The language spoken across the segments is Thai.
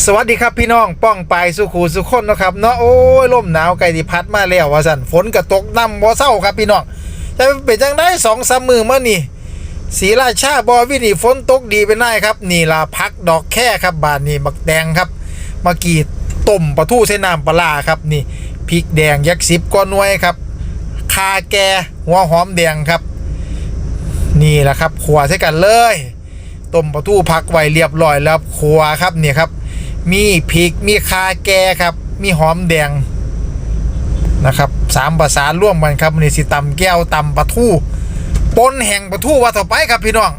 สวัสดีครับพี่น้องป้องไปสุขูสุขคนนะครับเนาะโอ้ยลมหนาวไก่ดิพัดมาแล้วว่าสันฝนกระตกน้ำบ่เศร้าครับพี่น้องจะเป็นจังได้สองสามมือเมื่อนี่สีราชาบอวินี่ฝนตกดีเป็นไงครับ นี่ล่ะพักดอกแค่ครับบานนี่บักแดงครับมื่อกี้ต้มปลาทูใส่น้ำปลาครับนี่พริกแดงยักษ์สิบก้อนน่วยครับคาแกหัวหอมแดงครับ นี่แหละครับขัวใช้กันเลยต้มปลาทูพักไว้เรียบร้อยแล้วขัวครับนี่ครับ มีพริก มีคาแกครับ มีหอมแดงนะครับสามภาษาร่วมกันครับนี่สิตำแก้วตำปลาทูปนแห่งปลาทูว่าต่อไปครับพี่น้อง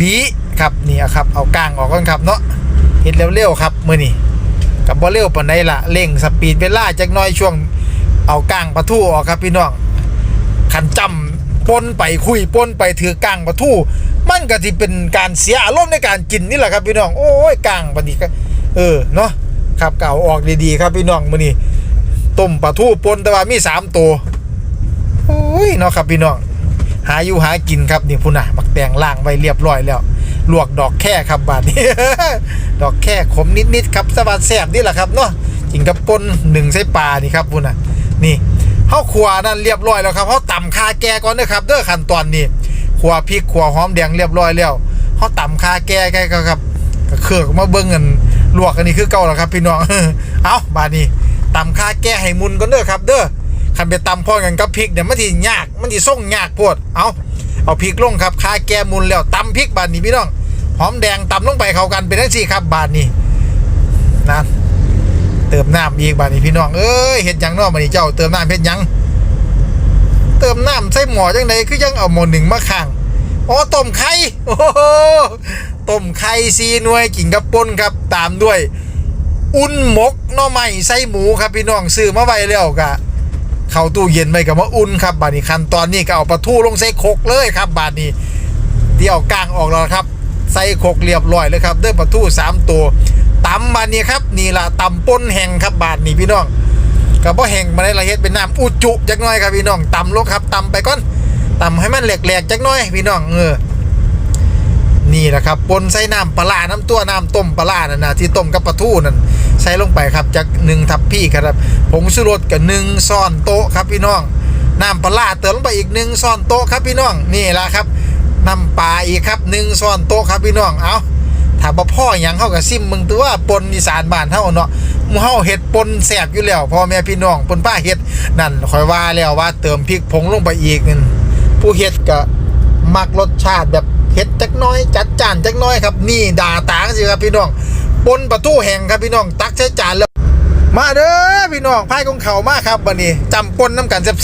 บีครับนี่ครับเอาก้างออกก่อนครับเนาะเห็ดเร็วๆครับมือนี่กับบ่เร็วปานใดละเร่งสปีดเวลาจักน้อยช่วงเอาก้างปลาทูออกครับพี่น้องขันจำปนไปคุยปนไปถือก้างปลาทูมันก็สิเป็นการเสียอารมณ์ในการกินนี่แหละครับพี่น้องโอ้ยก้างปานนี้ก็ เออเนาะครับเก่าออกดีๆครับพี่น้องมื้อนี้ต้มปลาทูปนแต่ว่ามีสามตัวโอ้ยเนาะครับพี่น้องหาอยู่หากินครับนี่พุ่นน่ะมักแตงล่างไว้เรียบร้อยแล้วลวกดอกแค่ครับบาดนี้ ดอกแค่ขมนิดๆครับสวัดแซ่บนี่แหละครับเนาะกินกับปนหนึ่งไส้ปลานี่ครับพุ่นน่ะนี่เฮาขัวนั่นเรียบร้อยแล้วครับเฮาตำคาแกก่อนเด้อครับเด้อขั้นตอนนี้ขัวพริกขัวหอมแดงเรียบร้อยแล้วเฮาตำคาแกแกก็ครับเครือกมาเบิ่งกัน ลวกอันนี้คือเก่าแล้วครับพี่น้อง เอาบาดนี้ตำค่าแก้ให้มุนก่อนเด้อครับ เด้อคันไปตำพ่อกันกับพริกเนี่ยมันสิยาก มันสิส่งยากโพดเอาเอาพริกลงครับค่าแก้มุนแล้วตำพริกบาดนี้พี่น้อง หอมแดงตำลงไปเข้ากันเป็นทั้งสี่ครับ บาดนี้นะเติมน้ำอีกบาดนี้พี่น้อง เอ้ยเฮ็ดยังนาะบาดนี้เจ้าเติมน้ำเฮ็ดยัง เติมน้ำใส่หมอจังไดคือยังเอาหมอหนึ่งมาข้างอ๋อต้มไข่โอ้ ต้มไข่ซีหน่วยกินกับป่นครับตามด้วย อุ่นหมกน่อไม้ใส่หมูครับพี่น้องซื้อมาไว้แล้วกะเข้าตู้เย็นไปกับมาอุ่นครับบาดนี้ขั้นตอนนี้ก็เอาปลาทูลงใส่คกเลยครับบาดนี้ที่เอากลางออกแล้วครับใส่คกเรียบร้อยเลยครับเด้อปลาทูสามตัวตำบาดนี้ครับนี่ละตำป่นแห้งครับบาดนี้พี่น้องกับว่าแห้งมาได้ละเฮ็ดเป็นน้ำอุจุจักน่อยครับพี่น้องตำลงครับตำไปก่อนตำให้มันแหลกๆจักน่อยพี่น้องเออ นี่แหละครับปนใส่น้ำปลาร้าน้ำตัวน้ำต้มปลาร้านั่นนะที่ต้มกับปลาทูนั่นใส่ลงไปครับจากหนึ่งทัพพี่ครับผงชูรสกับหนึ่งซ่อนโต๊ะครับพี่น้องน้ำปลาร้าเติมลงไปอีกหนึ่งซ่อนโต๊ะครับพี่น้องนี่แหละครับน้ำปลาอีกครับหนึ่งซ่อนโต๊ะครับพี่น้องเอาถามว่าพ่อยังเข้ากับซิมมึงตัวปนอีสานบ้านเฮาเนาะมูเฮาเฮ็ดปนแสบอยู่แล้วพ่อแม่พี่น้องปนป้าเฮ็ดนั่นคอยว่าแล้วว่าเติมพริกผงลงไปอีกนั่นผู้เฮ็ดก็ มักรสชาติแบบเผ็ดจักน้อย จัดจานจักน้อยครับ นี่ด่าตางสิครับพี่น้องปนประตูแห่งครับพี่น้องตักใช้จานแล้วมาเด้อพี่น้องพายของเขามากครับวันนี้จำปนน้ำกันแซ่บ